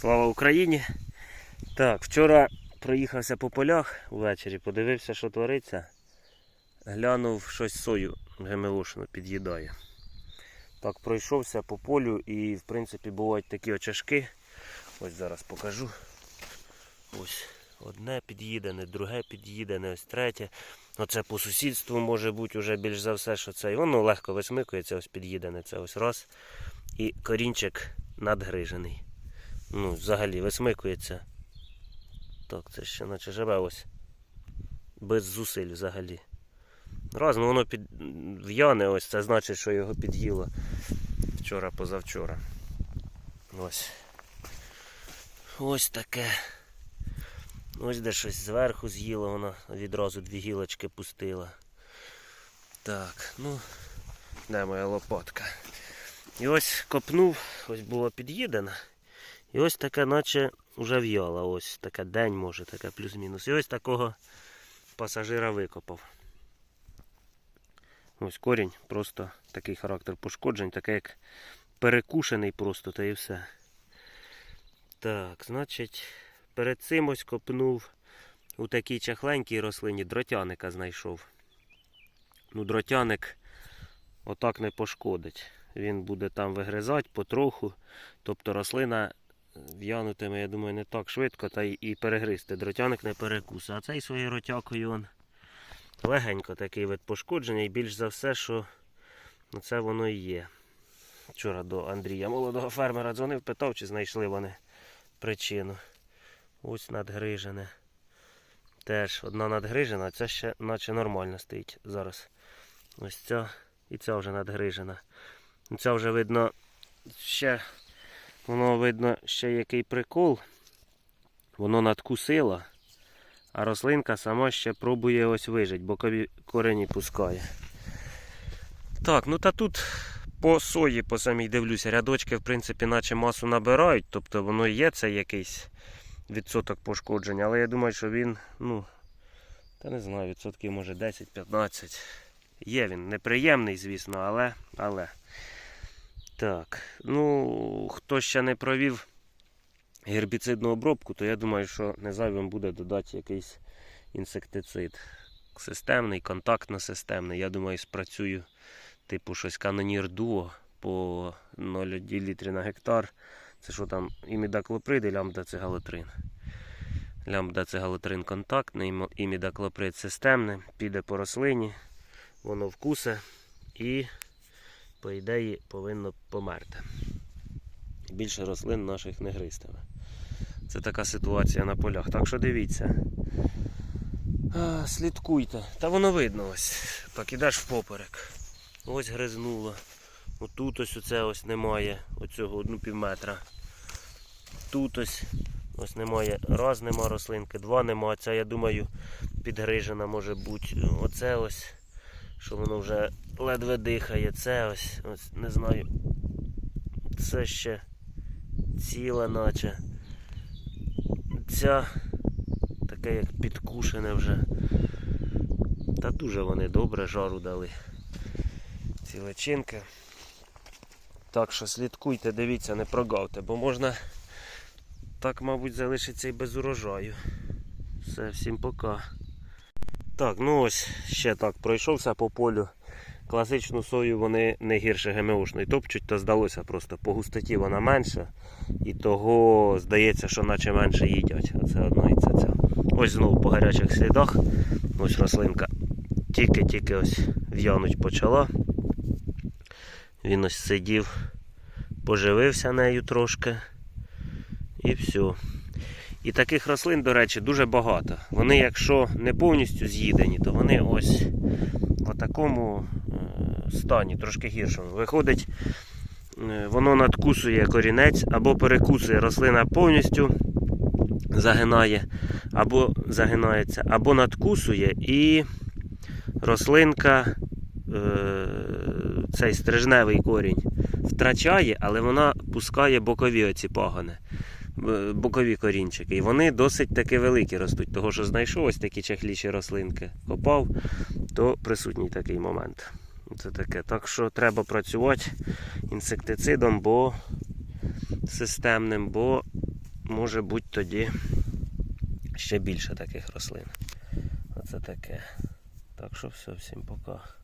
Слава Україні! Так, вчора проїхався по полях ввечері, подивився, що твориться. Глянув щось сою ГМОшну під'їдає. Так, пройшовся по полю і, в принципі, бувають такі очашки. Ось зараз покажу. Ось одне під'їдене, друге під'їдене, ось третє. Оце по сусідству може бути вже більш за все, що це. І воно легко висмикується, ось під'їдене. Це ось раз. І корінчик надгрижений. Ну, взагалі висмикується. Так, це ще наче живе ось. Без зусиль взагалі. Раз, ну воно під... в'яне ось, це значить, що його під'їло вчора позавчора. Ось. Ось таке. Ось де щось зверху з'їло, вона відразу дві гілочки пустила. Так, ну, де моя лопатка? І ось копнув, ось було під'їдено. І ось таке, наче вже в'яла. Ось таке день може, таке плюс-мінус. І ось такого пасажира викопав. Ось корінь, просто такий характер пошкоджень, таке як перекушений просто, та і все. Так, значить, перед цим ось копнув у такій чахленькій рослині дротяника знайшов. Ну, дротяник отак не пошкодить. Він буде там вигризати потроху. Тобто рослина в'янутиме, я думаю, не так швидко, та й і перегризти. Дротяник не перекуса. А цей своєю ротякою он легенько такий вид пошкодження, і більш за все, що це воно і є. Вчора до Андрія, молодого фермера, дзвонив, питав, чи знайшли вони причину. Ось надгрижене. Теж одна надгрижена, а ця ще наче нормально стоїть зараз. Ось ця і ця вже надгрижена. Ця вже видно ще воно видно ще який прикол. Воно надкусило, а рослинка сама ще пробує ось вижити, бокові корені пускає. Так, ну та тут по сої, по самій дивлюся, рядочки, в принципі, наче масу набирають, тобто воно є це якийсь відсоток пошкодження, але я думаю, що він, ну, та не знаю, відсотків може 10-15. Є він неприємний, звісно, але. але. Так, ну, хто ще не провів гербіцидну обробку, то я думаю, що не зайвим буде додати якийсь інсектицид. Системний, контактно-системний. Я думаю, спрацюю типу щось канонір дуо по 0,1 літрі на гектар. Це що там імідаклоприд і лямбдацегалотрин. Лямбдацегалотрин контактний, імідаклоприд системний, піде по рослині, воно вкусе і, по ідеї, повинно померти. Більше рослин наших не гристиме. Це така ситуація на полях. Так що дивіться. А, слідкуйте. Та воно видно ось. Так ідеш впоперек. Ось гризнуло. Отут ось оце ось немає. Оцього одну пів метра. Тут ось ось немає. Раз нема рослинки, два нема. Ця, я думаю, підгрижена може бути. Оце ось, що воно вже ледве дихає. Це ось, ось не знаю. Це ще ціла наче. Ця таке як підкушене вже. Та дуже вони добре жару дали. Ці личинки. Так що слідкуйте, дивіться, не прогавте, бо можна так, мабуть, залишиться і без урожаю. Все, всім пока. Так, ну ось ще так пройшовся по полю. Класичну сою вони не гірше ГМОшної топчуть, то здалося просто по густоті вона менша. І того здається, що наче менше їдять. Оце одна і це ця. Ось знову по гарячих слідах. Ось рослинка тільки-тільки ось в'януть почала. Він ось сидів, поживився нею трошки. І все. І таких рослин, до речі, дуже багато. Вони, якщо не повністю з'їдені, то вони ось в такому е, стані, трошки гіршому. Виходить, е, воно надкусує корінець або перекусує рослина повністю загинає, або загинається, або надкусує і рослинка е, цей стрижневий корінь втрачає, але вона пускає бокові оці пагони, е, бокові корінчики. І вони досить таки великі ростуть. Того, що знайшов ось такі чахліші рослинки, копав, то присутній такий момент. Це таке. Так що треба працювати інсектицидом, бо системним, бо може бути тоді ще більше таких рослин. Оце таке. Так що все, всім пока.